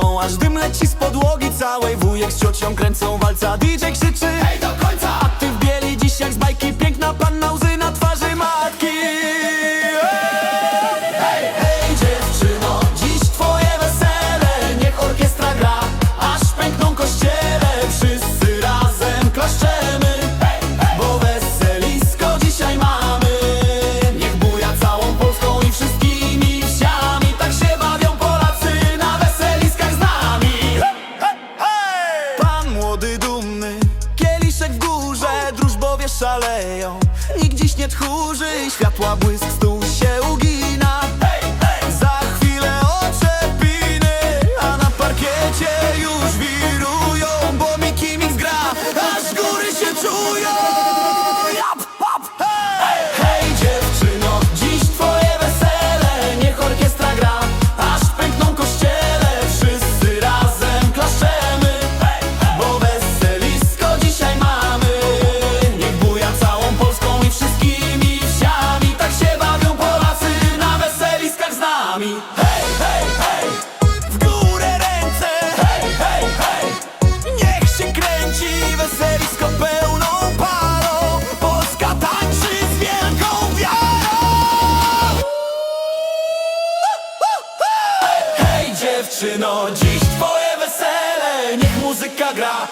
Aż dym leci z podłogi całej. Wujek z ciocią kręcą walca. DJ szaleją. Nikt dziś nie tchórzy, światła błysk stół dziewczyno Dziś twoje wesele, niech muzyka gra.